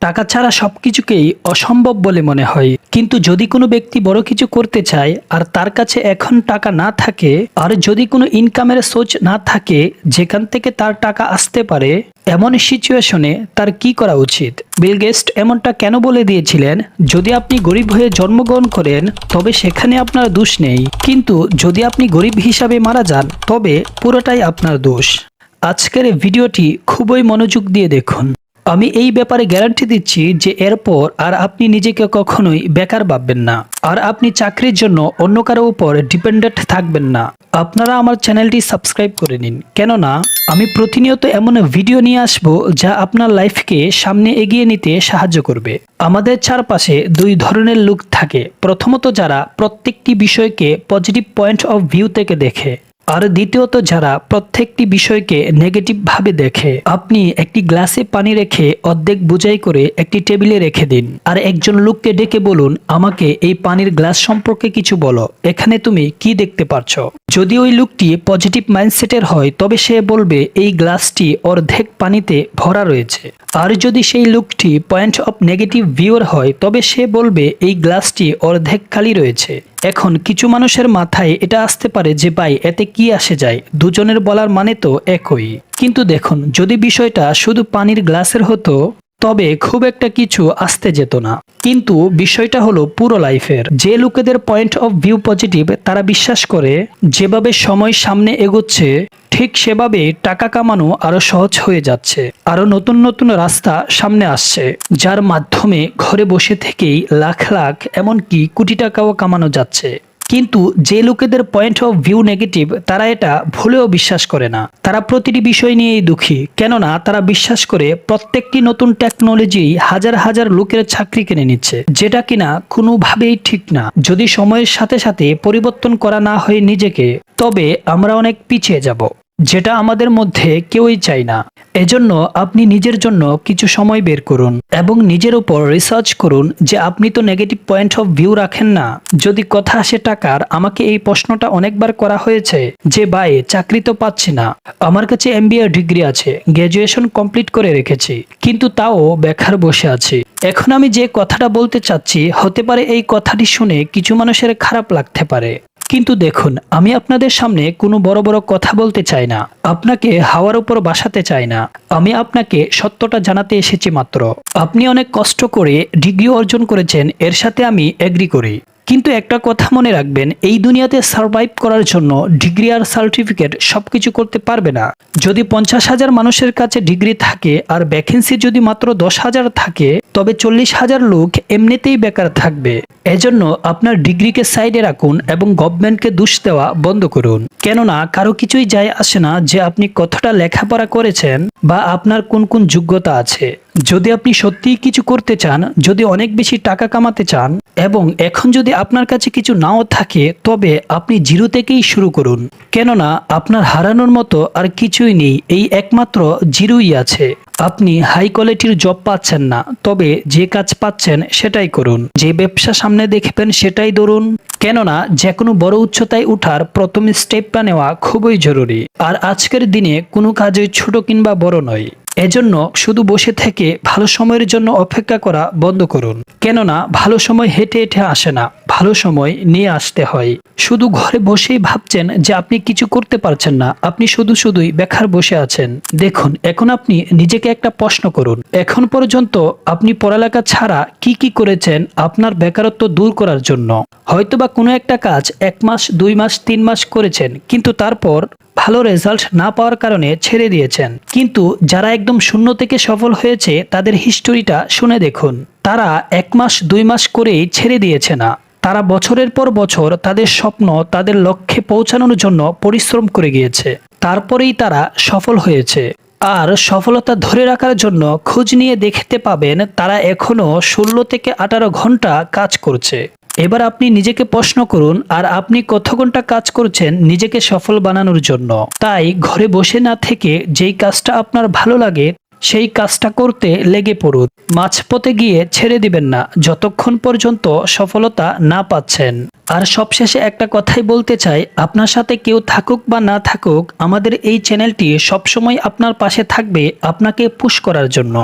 টাকা ছাড়া সবকিছুকেই অসম্ভব বলে মনে হয়। কিন্তু যদি কোনো ব্যক্তি বড় কিছু করতে চায় আর তার কাছে এখন টাকা না থাকে, আর যদি কোনো ইনকামের সোচ না থাকে, যেখান থেকে তার টাকা আসতে পারে, এমন সিচুয়েশনে তার কি করা উচিত? বিল গেস্ট এমনটা কেন বলে দিয়েছিলেন? যদি আপনি গরিব হয়ে জন্মগ্রহণ করেন, তবে সেখানে আপনার দোষ নেই। কিন্তু যদি আপনি গরিব হিসাবে মারা যান, তবে পুরোটাই আপনার দোষ। আজকের ভিডিওটি খুবই মনোযোগ দিয়ে দেখুন। আমি এই ব্যাপারে গ্যারান্টি দিচ্ছি যে এরপর আর আপনি নিজেকে কখনোই বেকার ভাববেন না। আর আপনি চাকরির জন্য অন্য কারও উপর ডিপেন্ডেন্ট থাকবেন না। আপনারা আমার চ্যানেলটি সাবস্ক্রাইব করে নিন। কেননা, আমি প্রতিনিয়ত এমন ভিডিও নিয়ে আসব যা আপনার লাইফকে সামনে এগিয়ে নিতে সাহায্য করবে। আমাদের চারপাশে দুই ধরনের লোক থাকে। প্রথমত যারা প্রত্যেকটি বিষয়কে পজিটিভ পয়েন্ট অফ ভিউ থেকে দেখে। আর দ্বিতীয়ত যারা প্রত্যেকটি বিষয়কে নেগেটিভ ভাবে দেখে, আপনি একটি গ্লাসে পানি রেখে অর্ধেক বুঝাই করে একটি টেবিলে রেখে দিন। আর একজন লোককে ডেকে বলুন, আমাকে এই পানির গ্লাস সম্পর্কে কিছু বলো। এখানে তুমি কি দেখতে পারছ? যদি ওই লোকটি পজিটিভ মাইন্ডসেটের হয়, তবে সে বলবে, এই গ্লাসটি অর্ধেক পানিতে ভরা রয়েছে। আর যদি সেই লোকটি পয়েন্ট অফ নেগেটিভ ভিউর হয়, তবে সে বলবে, এই গ্লাসটি অর্ধেক খালি রয়েছে। এখন কিছু মানুষের মাথায় এটা আসতে পারে যে, ভাই, এতে কি আসে যায়? দুজনের বলার মানে তো একই। কিন্তু দেখুন, যদি বিষয়টা শুধু পানির গ্লাসের হতো তবে খুব একটা কিছু আসতে যেত না। কিন্তু বিষয়টা হলো পুরো লাইফের। যে লোকেদের পয়েন্ট অফ ভিউ পজিটিভ তারা বিশ্বাস করে, যেভাবে সময় সামনে এগোচ্ছে, ঠিক সেভাবে টাকা কামানো আরও সহজ হয়ে যাচ্ছে। আরও নতুন নতুন রাস্তা সামনে আসছে, যার মাধ্যমে ঘরে বসে থেকেই লাখ লাখ, এমনকি কোটি টাকাও কামানো যাচ্ছে। কিন্তু যে লোকেদের পয়েন্ট অফ ভিউ নেগেটিভ তারা এটা ভুলেও বিশ্বাস করে না। তারা প্রতিটি বিষয় নিয়েই দুঃখী। কেননা, তারা বিশ্বাস করে প্রত্যেকটি নতুন টেকনোলজি হাজার হাজার লোকের চাকরি কিনে নিচ্ছে, যেটা কিনা কোনোভাবেই ঠিক না। যদি সময়ের সাথে সাথে পরিবর্তন করা না হয় নিজেকে, তবে আমরা অনেক পিছিয়ে যাব, যেটা আমাদের মধ্যে কেউই চাই না। এজন্য আপনি নিজের জন্য কিছু সময় বের করুন এবং নিজের উপর রিসার্চ করুন যে আপনি তো নেগেটিভ পয়েন্ট অফ ভিউ রাখেন না। যদি কথা আসে টাকার, আমাকে এই প্রশ্নটা অনেকবার করা হয়েছে যে, ভাই, চাকরি তো পাচ্ছি না। আমার কাছে এমবিএ ডিগ্রি আছে গ্র্যাজুয়েশন কমপ্লিট করে রেখেছি, কিন্তু তাও বেকার বসে আছি। এখন আমি যে কথাটা বলতে চাচ্ছি, হতে পারে এই কথাটি শুনে কিছু মানুষের খারাপ লাগতে পারে। কিন্তু দেখুন, আমি আপনাদের সামনে কোনো বড় বড় কথা বলতে চাই না। আপনাকে হাওয়ার উপর বাসাতে চাই না। আমি আপনাকে সত্যটা জানাতে এসেছি মাত্র। আপনি অনেক কষ্ট করে ডিগ্রি অর্জন করেছেন, এর সাথে আমি এগ্রি করি। কিন্তু একটা কথা মনে রাখবেন, এই দুনিয়াতে সার্ভাইভ করার জন্য ডিগ্রি আর সার্টিফিকেট সব কিছু করতে পারবে না। যদি পঞ্চাশ হাজার মানুষের কাছে ডিগ্রি থাকে আর ভ্যাকেন্সি যদি মাত্র দশ হাজার থাকে, তবে চল্লিশ হাজার লোক এমনিতেই বেকার থাকবে। এজন্য আপনার ডিগ্রিকে সাইডে রাখুন এবং গভর্নমেন্টকে দোষ দেওয়া বন্ধ করুন। কেননা, কারও কিছুই যায় আসে না যে আপনি কতটা লেখাপড়া করেছেন বা আপনার কোন কোন যোগ্যতা আছে। যদি আপনি সত্যিই কিছু করতে চান, যদি অনেক বেশি টাকা কামাতে চান এবং এখন যদি আপনার কাছে কিছু নাও থাকে, তবে আপনি জিরো থেকেই শুরু করুন। কেননা আপনার হারানোর মতো আর কিছুই নেই, এই একমাত্র জিরোই আছে। আপনি হাই কোয়ালিটির জব পাচ্ছেন না, তবে যে কাজ পাচ্ছেন সেটাই করুন। যে ব্যবসা সামনে দেখবেন সেটাই ধরুন। কেননা যে কোনো বড় উচ্চতায় উঠার প্রথম স্টেপটা নেওয়া খুবই জরুরি। আর আজকের দিনে কোনো কাজই ছোট কিংবা বড় নয়। এজন্য শুধু বসে থেকে ভালো সময়ের জন্য অপেক্ষা করা বন্ধ করুন। কেননা ভালো সময় হেঁটে হেঁটে আসে না, ভালো সময় নিয়ে আসতে হয়। শুধু ঘরে বসেই ভাবছেন যে আপনি কিছু করতে পারছেন না, আপনি শুধু শুধুই বেকার বসে আছেন। দেখুন, এখন আপনি নিজেকে একটা প্রশ্ন করুন। এখন পর্যন্ত আপনি পড়ালেখা ছাড়া কি কি করেছেন আপনার বেকারত্ব দূর করার জন্য? হয়তোবা কোনো একটা কাজ এক মাস, দুই মাস, তিন মাস করেছেন, কিন্তু তারপর ভালো রেজাল্ট না পাওয়ার কারণে ছেড়ে দিয়েছেন। কিন্তু যারা একদম শূন্য থেকে সফল হয়েছে, তাদের হিস্টোরিটা শুনে দেখুন। তারা এক মাস, দুই মাস করেই ছেড়ে দিয়েছে না। তারা বছরের পর বছর তাদের স্বপ্ন, তাদের লক্ষ্যে পৌঁছানোর জন্য পরিশ্রম করে গিয়েছে। তারপরেই তারা সফল হয়েছে। আর সফলতা ধরে রাখার জন্য খোঁজ নিয়ে দেখতে পাবেন, তারা এখনও ষোলো থেকে আঠারো ঘণ্টা কাজ করছে। এবার আপনি নিজেকে প্রশ্ন করুন, আর আপনি কত ঘণ্টা কাজ করছেন নিজেকে সফল বানানোর জন্য। তাই ঘরে বসে না থেকে যেই কাজটা আপনার ভালো লাগে, সেই কাজটা করতে লেগে পড়ুন। মাঝপথে গিয়ে ছেড়ে দিবেন না, যতক্ষণ পর্যন্ত সফলতা না পাচ্ছেন। আর সবশেষে একটা কথাই বলতে চাই, আপনার সাথে কেউ থাকুক বা না থাকুক, আমাদের এই চ্যানেলটি সবসময় আপনার পাশে থাকবে আপনাকে পুশ করার জন্য।